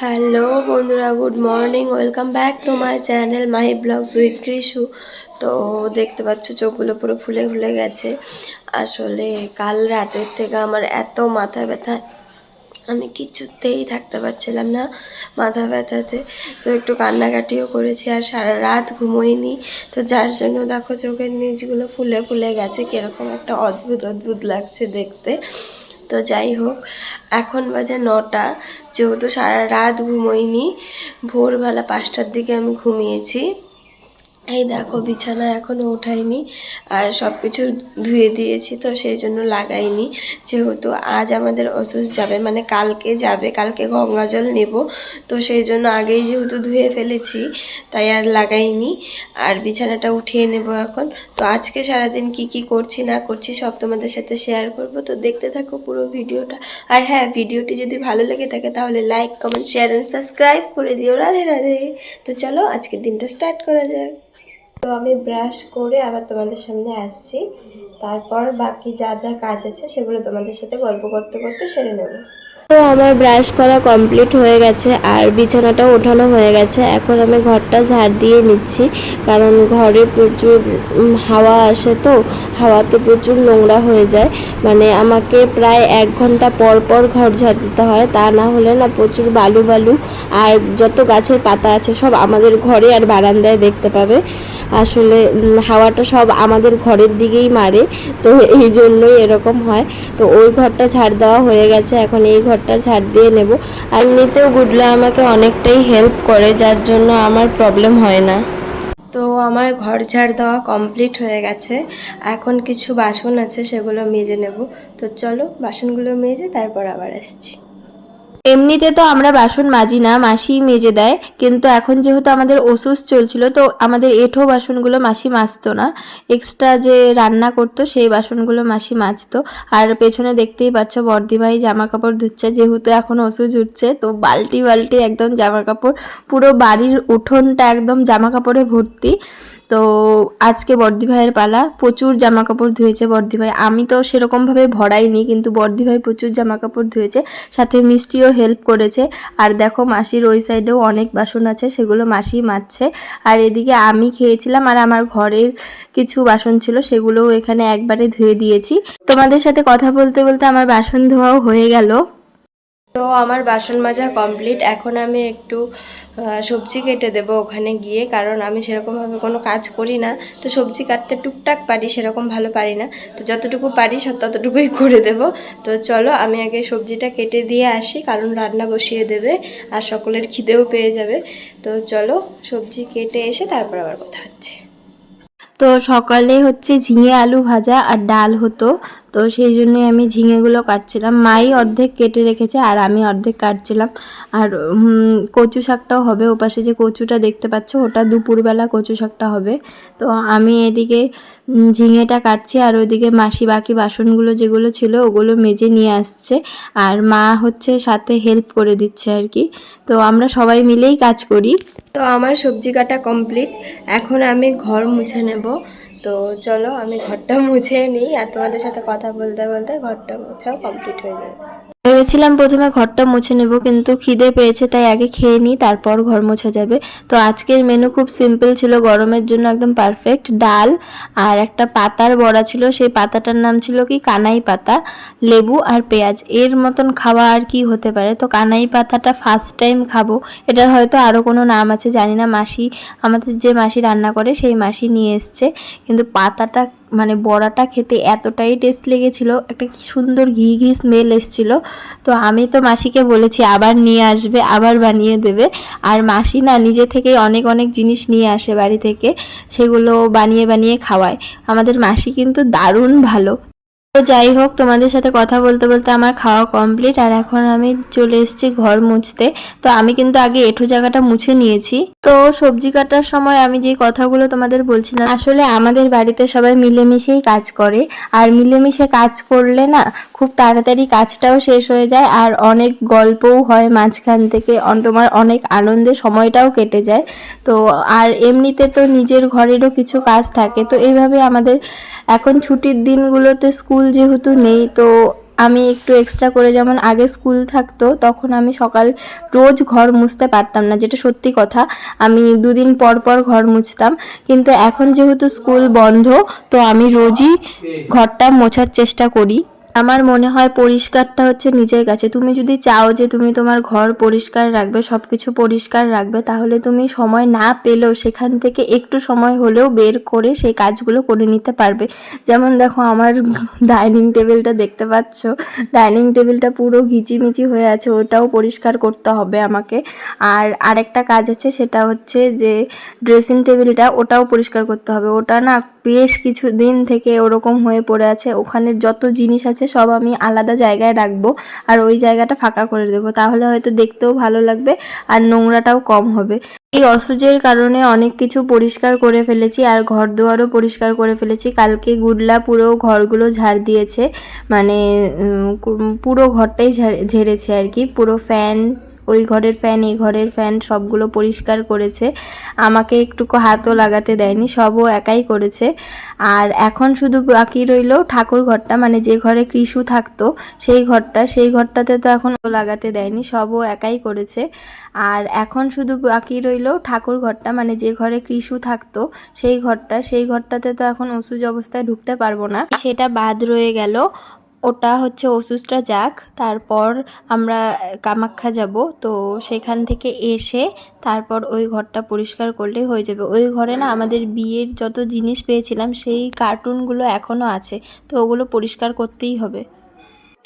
Hello বন্ধুরা, good morning. Welcome back to my channel my vlogs with Krishu. তো দেখতে পাচ্ছ, চোখগুলো পুরো ফুলে ফুলে গেছে। আসলে কাল রাতের থেকে আমার এত মাথা ব্যথা, আমি কিছুতেই থাকতে পারছিলাম না মাথা ব্যথাতে। তো একটু কান্নাকাটিও করেছি আর সারা রাত ঘুমোইনি। তো যার জন্য দেখো, চোখের নিচগুলো ফুলে ফুলে গেছে। কীরকম একটা অদ্ভুত অদ্ভুত লাগছে দেখতে। তো যাই হোক, এখন বাজে নটা। যেহেতু সারা রাত ঘুমোইনি, ভোরবেলা পাঁচটার দিকে আমি ঘুমিয়েছি। এই দেখো, বিছানা এখনও উঠাইনি আর সব কিছু ধুয়ে দিয়েছি তো সেই জন্য লাগাইনি। যেহেতু আজ আমাদের ওষুধ যাবে মানে কালকে যাবে, কালকে গঙ্গা জল নেব। তো সেই জন্য আগেই যেহেতু ধুয়ে ফেলেছি, তাই আর লাগাইনি। আর বিছানাটা উঠিয়ে নেব এখন। তো আজকে সারাদিন কি কি করছি, না করছি, সব তোমাদের সাথে শেয়ার করব। তো দেখতে থাকো পুরো ভিডিওটা। আর হ্যাঁ ভিডিওটি যদি ভালো লেগে থাকে, তাহলে like comment share and subscribe করে দিও। রাধে রাধে। তো চলো, আজকের দিনটা স্টার্ট করা যাক। তো আমি ব্রাশ করে আবার তোমাদের সামনে আসছি। তারপর বাকি যা যা কাজ আছে সেগুলো তোমাদের সাথে গল্প করতে করতে সেরে নেব। তো আমার ব্রাশ করা কমপ্লিট হয়ে গেছে আর বিছানাটা ওঠানো হয়ে গেছে। এখন আমি ঘরটা ঝাড় দিয়ে নিচ্ছি কারণ ঘরে প্রচুর হাওয়া আসে তো, হাওয়াতে প্রচুর নোংরা হয়ে যায়। মানে আমাকে প্রায় এক ঘণ্টা পর পর ঘর ঝাড় দিতে হয়। তা না হলে না প্রচুর বালু বালু আর যত গাছের পাতা আছে সব আমাদের ঘরে আর বারান্দায় দেখতে পাবে। আসলে হাওয়াটা সব আমাদের ঘরের দিকেই মারে, তো এই জন্যই এরকম হয়। তো ওই ঘরটা ঝাড় দেওয়া হয়ে গেছে, এখন এই ঘরটা ঝাড় দিয়ে নেব। আর এমনিতেও গুডলা আমাকে অনেকটাই হেল্প করে, যার জন্য আমার প্রবলেম হয় না। তো আমার ঘর ঝাড় দেওয়া কমপ্লিট হয়ে গেছে। এখন কিছু বাসন আছে, সেগুলো মেজে নেব। তো চলো, বাসনগুলো মেজে তারপর আবার আসছি। এমনিতে তো আমরা বাসন মাজি না মাসিই মেজে দেয়, কিন্তু এখন যেহেতু আমাদের ওষুধ চলছিল, তো আমাদের এঁঠো বাসনগুলো মাসি মাজতো না। এক্সট্রা যে রান্না করতো, সেই বাসনগুলো মাসি মাজতো। আর পেছনে দেখতেই পাচ্ছ বর্দিভাই জামা কাপড় ধুচ্ছে, যেহেতু এখন ওষুধ উঠছে, তো বালতি বালতি একদম জামা কাপড় পুরো বাড়ির উঠোনটা একদম জামা কাপড়ে ভর্তি। তো আজকে বর্দি ভাইয়ের পালা, প্রচুর জামা কাপড় ধুয়েছে বর্দি ভাই। আমি তো সেরকমভাবে ভরাইনি, কিন্তু বর্দি ভাই প্রচুর জামা কাপড় ধুয়েছে, সাথে মিষ্টিও হেল্প করেছে। আর দেখো মাসির ওই সাইডেও অনেক বাসন আছে, সেগুলো মাসি মাজছে। আর এদিকে আমি খেয়েছিলাম, আর আমার ঘরের কিছু বাসন ছিল, সেগুলোও এখানে একবারে ধুয়ে দিয়েছি। তোমাদের সাথে কথা বলতে বলতে আমার বাসন ধোয়াও হয়ে গেল। তো আমার বাসন মাজা কমপ্লিট। এখন আমি একটু সবজি কেটে দেবো ওখানে গিয়ে, কারণ আমি সেরকমভাবে কোনো কাজ করি না। তো সবজি কাটতে টুকটাক পারি, সেরকম ভালো পারি না। তো যতটুকু পারি ততটুকুই করে দেব। তো চলো, আমি আগে সবজিটা কেটে দিয়ে আসি, কারণ রান্না বসিয়ে দেবে, আর সকলের খিদেও পেয়ে যাবে। তো চলো, সবজি কেটে এসে তারপর আবার কথা হচ্ছে। তো সকালে হচ্ছে ঝিঙে আলু ভাজা আর ডাল হতো। তো সেই জন্যই আমি ঝিঙেগুলো কাটছিলাম। মাই অর্ধেক কেটে রেখেছে আর আমি অর্ধেক কাটছিলাম। আর কচু শাকটাও হবে ওপাশে। যে কচুটা দেখতে পাচ্ছ, ওটা দুপুরবেলা কচু শাকটা হবে। তো আমি এদিকে ঝিঙেটা কাটছি আর ওইদিকে মাসি বাকি বাসনগুলো যেগুলো ছিল ওগুলো মেজে নিয়ে আসছে। আর মা হচ্ছে সাথে হেল্প করে দিচ্ছে আর কি। তো আমরা সবাই মিলেই কাজ করি। তো আমার সবজি কাটা কমপ্লিট। এখন আমি ঘর মুছে নেব। তো চলো আমি ঘরটা মুছে নিই আর তোমাদের সাথে কথা বলতে বলতে ঘরটা মুছাও কমপ্লিট হয়ে যাবে। ভেবেছিলাম প্রথমে ঘরটা মুছে নেব, কিন্তু খিদে পেয়েছে, তাই আগে খেয়ে নিই, তারপর ঘর মোছা যাবে। তো আজকের মেনু খুব সিম্পল ছিল, গরমের জন্য একদম পারফেক্ট ডাল আর একটা পাতার বড়া ছিল, সেই পাতাটার নাম ছিল কি? কানাই পাতা, লেবু আর পেঁয়াজ। এর মতন খাওয়া আর কি হতে পারে? তো কানাই পাতাটা ফার্স্ট টাইম খাব। এটার হয়তো আরও কোনো নাম আছে, জানি না। মাসি, আমাদের যে মাসি রান্না করে, সেই মাসি নিয়ে এসছে। কিন্তু পাতাটা মানে বড়াটা খেতে এতটাই টেস্ট লেগেছিল, একটা সুন্দর ঘি ঘি স্মেল এসছিল। তো আমি তো মাসিকে বলেছি, আবার নিয়ে আসবে, আবার বানিয়ে দেবে। আর মাসি না নিজে থেকে অনেক অনেক জিনিস নিয়ে আসে বাড়ি থেকে, সেগুলো বানিয়ে বানিয়ে খাওয়ায়। আমাদের মাসি কিন্তু দারুণ ভালো। তো যাই হোক, তোমাদের সাথে কথা বলতে বলতে আমার খাওয়া কমপ্লিট আর এখন আমি চলে এসেছি ঘর মুছতে। তো আমি কিন্তু আগে এঁঠো জায়গাটা মুছে নিয়েছি। তো সবজি কাটার সময় আমি যে কথাগুলো তোমাদের বলছিলাম, আসলে আমাদের বাড়িতে সবাই মিলেমিশেই কাজ করে। আর মিলেমিশে কাজ করলে না, খুব তাড়াতাড়ি কাজটাও শেষ হয়ে যায়, আর অনেক গল্পও হয় মাঝখান থেকে তোমার অনেক আনন্দে সময়টাও কেটে যায়। তো আর এমনিতে তো নিজের ঘরেরও কিছু কাজ থাকে, তো এইভাবে আমাদের এখন ছুটির দিনগুলোতে স্কুল যেহেতু নেই, তো আমি একটু এক্সট্রা করে যেমন আগে স্কুল থাকতো, তখন আমি সকাল রোজ ঘর মুছতে পারতাম না, যেটা সত্যি কথা। আমি দুদিন পর পর ঘর মুছতাম, কিন্তু এখন যেহেতু স্কুল বন্ধ, তো আমি রোজই ঘরটা মোছার চেষ্টা করি। আমার মনে হয় পরিষ্কারটা হচ্ছে নিজের কাছে। তুমি যদি চাও যে তুমি তোমার ঘর পরিষ্কার রাখবে সব কিছু পরিষ্কার রাখবে, তাহলে তুমি সময় না পেলেও সেখান থেকে একটু সময় হলেও বের করে সেই কাজগুলো করে নিতে পারবে। যেমন দেখো, আমার ডাইনিং টেবিলটা দেখতে পাচ্ছ। ডাইনিং টেবিলটা পুরো ঘিচিমিচি হয়ে আছে, ওটাও পরিষ্কার করতে হবে আমাকে। আর আরেকটা কাজ আছে, সেটা হচ্ছে যে ড্রেসিং টেবিলটা ওটাও পরিষ্কার করতে হবে। ওটা না বেশ কিছু দিন থেকে ওরকম হয়ে পড়ে আছে। ওখানের যত জিনিস আছে সব আমি আলাদা জায়গায় রাখব আর ওই জায়গাটা ফাঁকা করে দেবো। তাহলে হয়তো দেখতেও ভালো লাগবে আর নোংরাটাও কম হবে। এই অসুজের কারণে অনেক কিছু পরিষ্কার করে ফেলেছি আর ঘর দুয়ারও পরিষ্কার করে ফেলেছি। কালকে গুডলা পুরো ঘরগুলো ঝাড় দিয়েছে। মানে পুরো ঘরটাই ঝাড়- ঝেড়েছে আর কি। পুরো ফ্যান ওই ঘরের ফ্যান এই ঘরের ফ্যান সবগুলো পরিষ্কার করেছে। আমাকে একটুকু হাতও লাগাতে দেয়নি, সবও একাই করেছে। আর এখন শুধু বাকি রইল ঠাকুর ঘরটা মানে যে ঘরে কৃষু থাকতো, সেই ঘরটা, সেই ঘরটাতে তো এখন লাগাতে দেয়নি, সবও একাই করেছে। আর এখন শুধু বাকি রইল ঠাকুর ঘরটা মানে যে ঘরে কৃষু থাকতো, সেই ঘরটা, সেই ঘরটাতে তো এখন ওষুজ অবস্থায় ঢুকতে পারব না। সেটা বাদ রয়ে গেল। ওটা হচ্ছে ওষুধটা যাক, তারপর আমরা কামাখ্যা যাব। তো সেখান থেকে এসে তারপর ওই ঘরটা পরিষ্কার করলেই হয়ে যাবে। ওই ঘরে না আমাদের বিয়ের যত জিনিস পেয়েছিলাম, সেই কার্টুনগুলো এখনও আছে। তো ওগুলো পরিষ্কার করতেই হবে।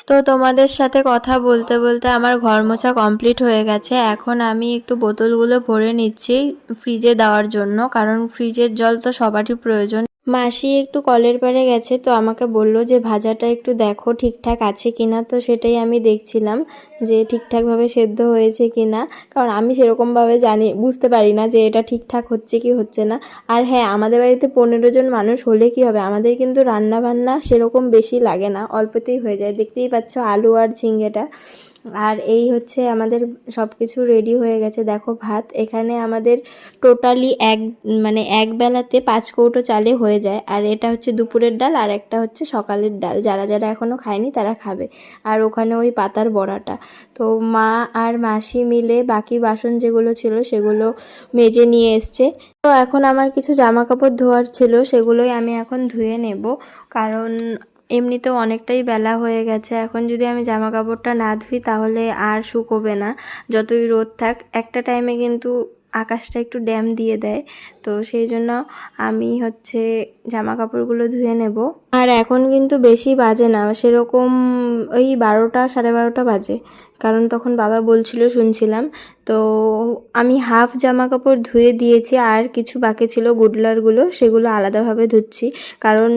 তো তোমাদের সাথে কথা বলতে বলতে আমার ঘর মোছা কমপ্লিট হয়ে গেছে। এখন আমি একটু বোতলগুলো ভরে নিচ্ছি ফ্রিজে দেওয়ার জন্য, কারণ ফ্রিজের জল তো সবারই প্রয়োজন। মাসি একটু কলের পাড়ে গেছে তো আমাকে বলল যে, ভাজাটা একটু দেখো ঠিকঠাক আছে কিনা? তো সেটাই আমি দেখছিলাম যে, ঠিকঠাকভাবে সেদ্ধ হয়েছে কিনা। কারণ আমি সেরকমভাবে জানি, বুঝতে পারি না যে, এটা ঠিকঠাক হচ্ছে কি হচ্ছে না। আর হ্যাঁ আমাদের বাড়িতে পনেরো জন মানুষ হলে কি হবে? আমাদের কিন্তু রান্না বান্না সেরকম বেশি লাগে না, অল্পতেই হয়ে যায়। দেখতেই পাচ্ছ আলু আর ঝিঙ্গেটা। আর এই হচ্ছে আমাদের সব কিছু রেডি হয়ে গেছে। দেখো ভাত, এখানে আমাদের টোটালি এক মানে এক বেলাতে পাঁচ কৌটো চালে হয়ে যায়। আর এটা হচ্ছে দুপুরের ডাল, আর একটা হচ্ছে সকালের ডাল। যারা যারা এখনও খায়নি তারা খাবে। আর ওখানে ওই পাতার বড়াটা। তো মা আর মাসি মিলে বাকি বাসন যেগুলো ছিল সেগুলো মেজে নিয়ে এসছে। তো এখন আমার কিছু জামা কাপড় ধোয়ার ছিল, সেগুলোই আমি এখন ধুয়ে নেব। কারণ এমনিতেও অনেকটাই বেলা হয়ে গেছে। এখন যদি আমি জামা কাপড়টা না ধুই, তাহলে আর শুকোবে না। যতই রোদ থাক, একটা টাইমে কিন্তু আকাশটা একটু ড্যাম দিয়ে দেয়। তো সেই জন্য আমি হচ্ছে জামা কাপড়গুলো ধুয়ে নেব। আর এখন কিন্তু বেশি বাজে না, সেরকম ওই বারোটা, সাড়ে বারোটা বাজে। কারণ তখন বাবা বলছিল, শুনছিলাম। তো আমি হাফ জামা কাপড় ধুয়ে দিয়েছি, আর কিছু বাকি ছিল গুডলারগুলো, সেগুলো আলাদাভাবে ধুচ্ছি। কারণ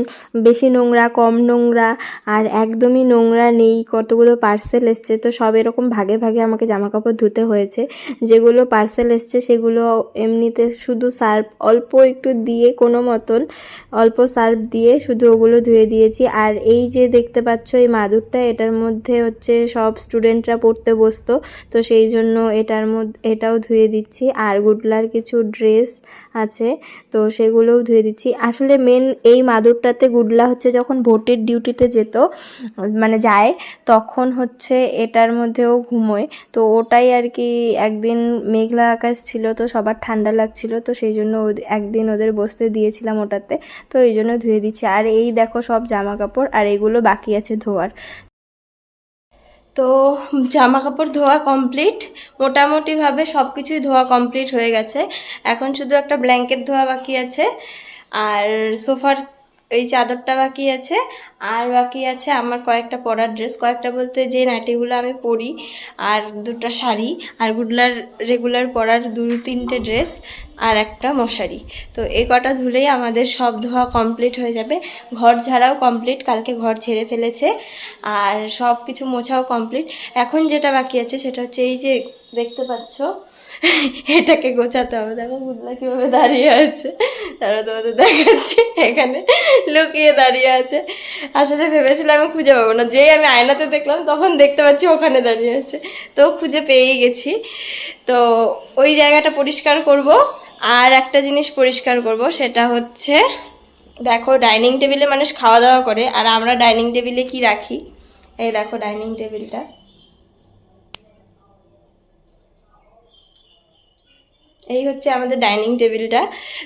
বেশি নোংরা, কম নোংরা, আর একদমই নোংরা নেই, কতগুলো পার্সেল এসছে, তো সব এরকম ভাগে ভাগে আমাকে জামা কাপড় ধুতে হয়েছে। যেগুলো পার্সেল এসছে, সেগুলো এমনিতে শুধু সার্ফ, অল্প একটু দিয়ে কোনো মতন, অল্প সার্ফ দিয়ে শুধু ওগুলো ধুয়ে দিয়েছি। আর এই যে দেখতে পাচ্ছ, এই মাদুরটা, এটার মধ্যে হচ্ছে সব স্টুডেন্টরা পড়তে বসতো। তো সেই জন্য এটার মধ্যে, এটাও ধুয়ে দিচ্ছি। আর গুডলার কিছু ড্রেস আছে, তো সেগুলোও ধুয়ে দিচ্ছি। আসলে মেন এই মাদুরটাতে গুডলা হচ্ছে যখন ভোটের ডিউটিতে যেত মানে যায়, তখন হচ্ছে এটার মধ্যেও ঘুমোয়। তো ওটাই আর কি একদিন মেঘলা আকাশ ছিল, তো সবার ঠান্ডা লাগছিল, তো সেই জন্য একদিন ওদের বসতে দিয়েছিলাম ওটাতে। তো এই জন্য ধুয়ে দিচ্ছি। আর এই দেখো সব জামা কাপড় আর এগুলো বাকি আছে ধোয়ার। তো জামা কাপড় ধোয়া কমপ্লিট মোটামুটিভাবে সব কিছুই ধোয়া কমপ্লিট হয়ে গেছে। এখন শুধু একটা ব্ল্যাঙ্কেট ধোয়া বাকি আছে। আর সোফার এই চাদরটা বাকি আছে। আর বাকি আছে আমার কয়েকটা পরার ড্রেস কয়েকটা বলতে যে নাইটিগুলো আমি পরি, আর দুটো শাড়ি, আর গুডলার রেগুলার পরার দু, তিনটে ড্রেস আর একটা মশারি। তো এই কটা ধুলেই আমাদের সব ধোয়া কমপ্লিট হয়ে যাবে। ঘর ঝাড়াও কমপ্লিট কালকে ঘর ছেড়ে ফেলেছে, আর সব কিছু মোছাও কমপ্লিট এখন যেটা বাকি আছে সেটা হচ্ছে এই যে দেখতে পাচ্ছ? এটাকে গোছাতে হবে। দেখো বুদলা কীভাবে দাঁড়িয়ে আছে? তারা তোমাদের দেখাচ্ছি, এখানে লুকিয়ে দাঁড়িয়ে আছে। আসলে ভেবেছিলাম আমি খুঁজে পাবো না। যেই আমি আয়নাতে দেখলাম, তখন দেখতে পাচ্ছি ওখানে দাঁড়িয়ে আছে। তো খুঁজে পেয়েই গেছি। তো ওই জায়গাটা পরিষ্কার করব। আর একটা জিনিস পরিষ্কার করব, সেটা হচ্ছে, দেখো, ডাইনিং টেবিলে মানুষ খাওয়া দাওয়া করে। আর আমরা ডাইনিং টেবিলে কি রাখি? এই দেখো, ডাইনিং টেবিলটা। এই হচ্ছে আমাদের ডাইনিং টেবিলটা।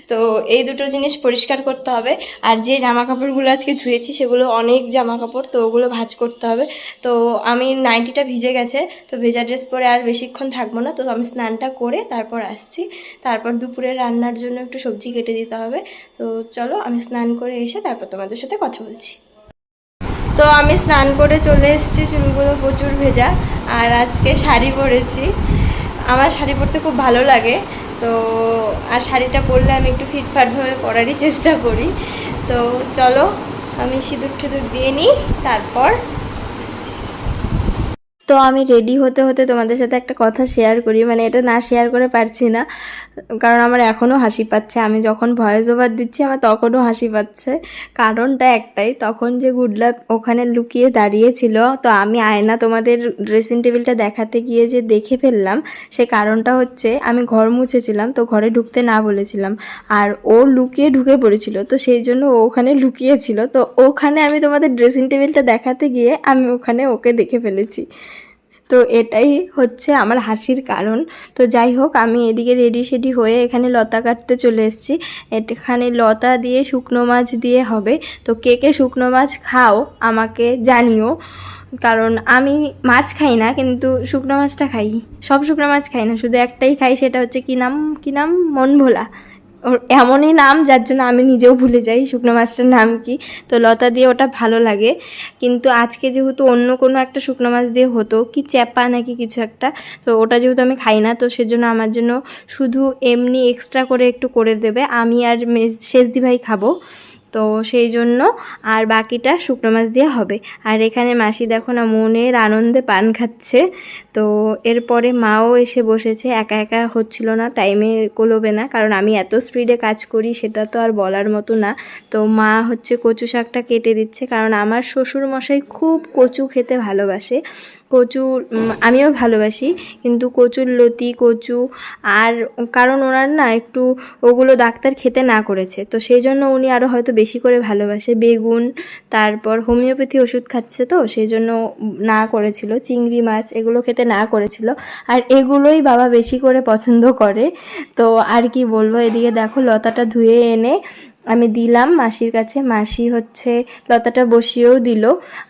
তো এই দুটো জিনিস পরিষ্কার করতে হবে। আর যে জামা কাপড়গুলো আজকে ধুয়েছি, সেগুলো অনেক জামা কাপড় তো ওগুলো ভাজ করতে হবে। তো আমি নাইটিটা ভিজে গেছে, তো ভেজা ড্রেস পরে আর বেশিক্ষণ থাকব না। তো আমি স্নানটা করে তারপর আসছি। তারপর দুপুরে রান্নার জন্য একটু সবজি কেটে দিতে হবে। তো চলো, আমি স্নান করে এসে তারপর তোমাদের সাথে কথা বলছি। তো আমি স্নান করে চলে এসেছি, চুলগুলো প্রচুর ভেজা। আর আজকে শাড়ি পরেছি। আমার শাড়ি পরতে খুব ভালো লাগে। তো, আর শাড়িটা পরলে আমি একটু ফিটফাটভাবে পরারই চেষ্টা করি। তো, চলো, আমি সিঁদুর টিঁদুর দিয়ে নিই, তারপর তো আমি রেডি হতে হতে তোমাদের সাথে একটা কথা শেয়ার করি মানে এটা না শেয়ার করে পারছি না। কারণ আমার এখনও হাসি পাচ্ছে। আমি যখন ভয়েস ওভার দিচ্ছি, আমার তখনও হাসি পাচ্ছে। কারণটা একটাই, তখন যে গুডলাপ ওখানে লুকিয়ে দাঁড়িয়েছিল, তো আমি আয়না তোমাদের ড্রেসিং টেবিলটা দেখাতে গিয়ে যে দেখে ফেললাম, সে কারণটা হচ্ছে আমি ঘর মুছেছিলাম, তো ঘরে ঢুকতে না বলেছিলাম। আর ও লুকিয়ে ঢুকে পড়েছিল, তো সেই জন্য ও ওখানে লুকিয়েছিল। তো ওখানে আমি তোমাদের ড্রেসিং টেবিলটা দেখাতে গিয়ে আমি ওখানে ওকে দেখে ফেলেছি। তো এটাই হচ্ছে আমার হাসির কারণ। তো যাই হোক, আমি এদিকে রেডি সেডি হয়ে এখানে লতা কাটতে চলে এসেছি। এখানে লতা দিয়ে শুকনো মাছ দিয়ে হবে। তো কে কে শুকনো মাছ খাও আমাকে জানিও। কারণ আমি মাছ খাই না, কিন্তু শুকনো মাছটা খাই। সব শুকনো মাছ খাই না, শুধু একটাই খাই, সেটা হচ্ছে কি নাম কি নাম? মন ভোলা ওর এমনই নাম যার জন্য আমি নিজেও ভুলে যাই, শুকনো মাছটার নাম কি? তো লতা দিয়ে ওটা ভালো লাগে। কিন্তু আজকে যেহেতু অন্য কোনো একটা শুকনো মাছ দিয়ে হতো, কি চ্যাপা নাকি কিছু একটা, তো ওটা যেহেতু আমি খাই না, তো সেজন্য আমার জন্য শুধু এমনি এক্সট্রা করে একটু করে দেবে। আমি আর শেষদি ভাই খাব। তো সেই জন্য আর বাকিটা শুকনো মাছ দিয়ে হবে। আর এখানে মাসি দেখো না মনের আনন্দে পান খাচ্ছে। তো এরপরে মাও এসে বসেছে, একা একা হচ্ছিল না টাইমে কোলোবে না, কারণ আমি এত স্পিডে কাজ করি সেটা তো আর বলার মতো না। তো মা হচ্ছে কচু শাকটা কেটে দিচ্ছে, কারণ আমার শ্বশুর মশাই খুব কচু খেতে ভালোবাসে। কচু আমিও ভালোবাসি, কিন্তু কচুর লতি, কচু আর কারণ ওনার না একটু ওগুলো ডাক্তার খেতে না করেছে, তো সেই জন্য উনি আরও হয়তো বেশি করে ভালোবাসে। বেগুন, তারপর হোমিওপ্যাথি ওষুধ খাচ্ছে তো, সেই জন্য না করেছিল। চিংড়ি মাছ এগুলো খেতে না করেছিল। আর এগুলোই বাবা বেশি করে পছন্দ করে। তো আর কি বলব, এদিকে দেখো লতাটা ধুয়ে এনে আমি দিলাম, মাসির কাছে। মাসি হচ্ছে লতাটা বসিয়েও দিল।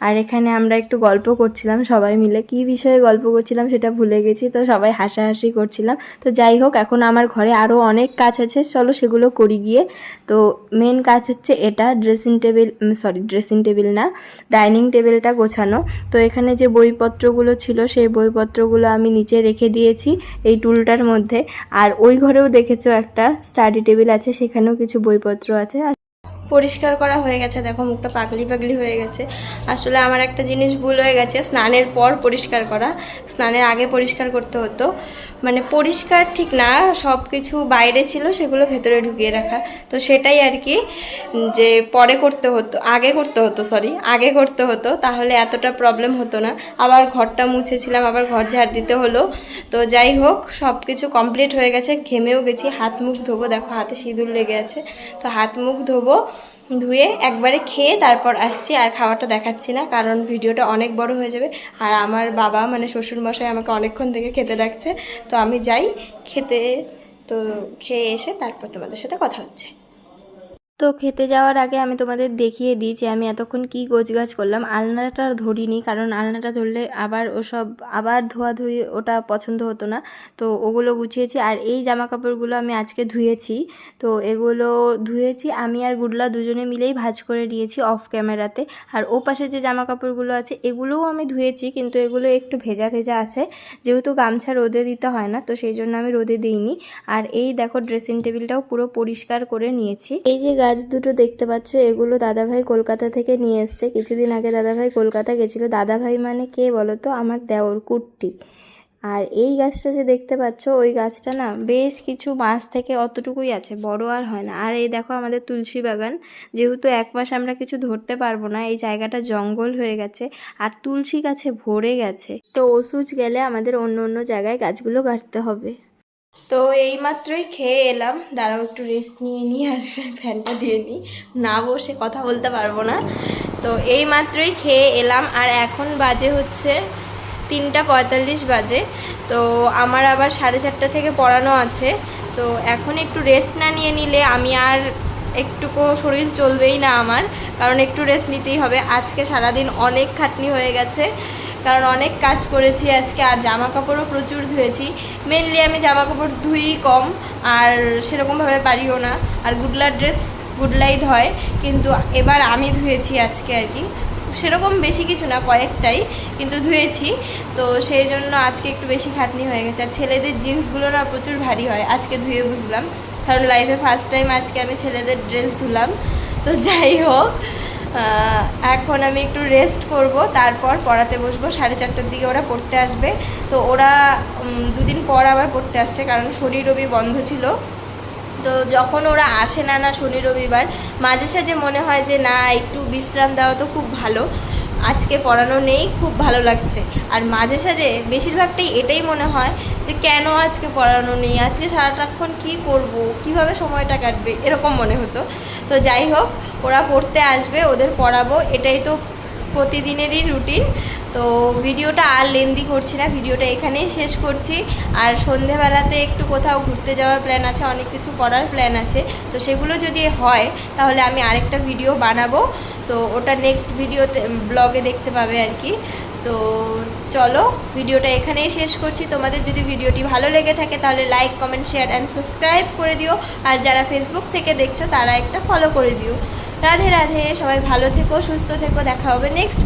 আর এখানে আমরা একটু গল্প করছিলাম সবাই মিলে। কি বিষয়ে গল্প করছিলাম সেটা ভুলে গেছি, তো সবাই হাসাহাসি করছিলাম। তো যাই হোক, এখন আমার ঘরে আরও অনেক কাজ আছে, চলো সেগুলো করি গিয়ে। তো মেন কাজ হচ্ছে এটা dressing table sorry dressing table না ডাইনিং টেবিলটা গোছানো। তো এখানে যে বইপত্রগুলো ছিল, সেই বইপত্রগুলো আমি নিচে রেখে দিয়েছি এই টুলটার মধ্যে। আর ওই ঘরেও দেখেছ একটা স্টাডি টেবিল আছে, সেখানেও কিছু বইপত্র আছে। আর পরিষ্কার করা হয়ে গেছে। দেখো, মুখটা পাগলি পাগলি হয়ে গেছে। আসলে আমার একটা জিনিস ভুল হয়ে গেছে, স্নানের পর পরিষ্কার করা। স্নানের আগে পরিষ্কার করতে হতো। মানে পরিষ্কার ঠিক না সব কিছু বাইরে ছিল, সেগুলো ভেতরে ঢুকিয়ে রাখা। তো সেটাই আর কি, যে পরে করতে হতো, আগে করতে হতো সরি আগে করতে হতো, তাহলে এতটা প্রবলেম হতো না। আবার ঘরটা মুছেছিলাম, আবার ঘর ঝাড় দিতে হলো। তো যাই হোক সব কিছু কমপ্লিট হয়ে গেছে, ঘেমেও গেছি, হাত মুখ ধোবো। দেখো, হাতে সিঁদুর লেগে আছে। তো হাত মুখ ধোবো ধুয়ে একবারে খেয়ে তারপর আসছি আর খাওয়াটা দেখাচ্ছি না, কারণ ভিডিওটা অনেক বড় হয়ে যাবে। আর আমার বাবা মানে শ্বশুরমশাই আমাকে অনেকক্ষণ থেকে খেতে ডাকছে। তো আমি যাই খেতে, তো খেয়ে এসে তারপর তোমাদের সাথে কথা হচ্ছে। তো খেতে যাওয়ার আগে আমি তোমাদের দেখিয়ে দিই যে আমি এতক্ষণ কি গোছগাছ করলাম। আলনাটা ধরিনি, কারণ আলনাটা ধরলে আবার ওসব, আবার ধোয়া ধোয়াধুয়ি ওটা পছন্দ হতো না। তো ওগুলো গুছিয়েছি আর এই জামা কাপড়গুলো আমি আজকে ধুয়েছি। তো এগুলো ধুয়েছি, আমি আর গুডলা দুজনে মিলেই ভাজ করে দিয়েছি অফ ক্যামেরাতে। আর ও পাশে যে জামা কাপড়গুলো আছে, এগুলোও আমি ধুয়েছি, কিন্তু এগুলো একটু ভেজা ভেজা আছে। যেহেতু গামছা রোদে দিতে হয় না, তো সেই জন্য আমি রোদে দিইনি। আর এই দেখো ড্রেসিং টেবিলটাও পুরো পরিষ্কার করে নিয়েছি। এই যে গাছ দুটো দেখতে পাচ্ছ, এগুলো দাদাভাই কলকাতা থেকে নিয়ে এসছে। কিছুদিন আগে দাদাভাই কলকাতা গেছিল। দাদাভাই মানে কে বলো তো? আমার দেওর কুট্টি। আর এই গাছটা যে দেখতে পাচ্ছ, ওই গাছটা না বেশ কিছু মাস থেকে অতটুকুই আছে, বড় আর হয় না। আর এই দেখো আমাদের তুলসী বাগান। যেহেতু এক মাস আমরা কিছু ধরতে পারব না, এই জায়গাটা জঙ্গল হয়ে গেছে আর তুলসী গাছে ভরে গেছে। তো ওষুধ গেলে আমাদের অন্য অন্য জায়গায় গাছগুলো কাটতে হবে। তো এই মাত্রই খেয়ে এলাম। দাঁড়াও, একটু রেস্ট নিয়ে নিই আর ফ্যানটা দিয়ে নিই না বসে কথা বলতে পারব না। তো এই মাত্রই খেয়ে এলাম আর এখন বাজে হচ্ছে তিনটা পঁয়তাল্লিশ বাজে। তো আমার আবার সাড়ে চারটা থেকে পড়ানো আছে। তো এখন একটু রেস্ট না নিয়ে নিলে আমি আর একটুকু শরীর চলবেই না আমার। কারণ একটু রেস্ট নিতেই হবে। আজকে সারাদিন অনেক খাটনি হয়ে গেছে। কারণ অনেক কাজ করেছি আজকে, আর জামা কাপড়ও প্রচুর ধুয়েছি। মেনলি আমি জামা কাপড় ধুই কম, আর সেরকমভাবে পারিও না। আর গুডলার ড্রেস গুডলাই ধয় কিন্তু এবার আমি ধুয়েছি আজকে আর কি। সেরকম বেশি কিছু না, কয়েকটাই কিন্তু ধুয়েছি। তো সেই জন্য আজকে একটু বেশি খাটনি হয়ে গেছে। আর ছেলেদের জিন্সগুলো না প্রচুর ভারী হয়, আজকে ধুয়ে বুঝলাম। কারণ লাইফে ফার্স্ট টাইম আজকে আমি ছেলেদের ড্রেস ধুলাম। তো যাই হোক এখন আমি একটু রেস্ট করব, তারপর পড়াতে বসবো, সাড়ে চারটার দিকে ওরা পড়তে আসবে। তো ওরা দুদিন পর আবার পড়তে আসছে, কারণ শনি রবি বন্ধ ছিল। তো যখন ওরা আসে না না শনি রবিবার, মাঝে সাঝে মনে হয় যে, না, একটু বিশ্রাম দেওয়া তো খুব ভালো। আজকে পড়ানো নেই, খুব ভালো লাগছে। আর মাঝে সাঝে বেশিরভাগটাই এটাই মনে হয় যে কেন আজকে পড়ানো নেই, আজকে সারাটাক্ষণ কি করব, কীভাবে সময়টা কাটবে, এরকম মনে হতো। তো যাই হোক, ওরা পড়তে আসবে, ওদের পড়াবো, এটাই তো প্রতিদিনেরই রুটিন। তো ভিডিওটা আর লেন্দি করছি না, ভিডিওটা এখানেই শেষ করছি। আর সন্ধেবেলাতে একটু কোথাও ঘুরতে যাওয়ার প্ল্যান আছে, অনেক কিছু করার প্ল্যান আছে। তো সেগুলো যদি হয়, তাহলে আমি আরেকটা ভিডিও বানাবো। তো ওটা নেক্সট ভিডিওতে ব্লগে দেখতে পাবে আর কি। তো চলো, ভিডিওটা এখানেই শেষ করছি। তোমাদের যদি ভিডিওটি ভালো লেগে থাকে, তাহলে like comment share and subscribe করে দিও। আর যারা ফেসবুক থেকে দেখছ, তারা একটা ফলো করে দিও। রাধে রাধে সবাই ভালো থেকো সুস্থ থেকো দেখা হবে নেক্সট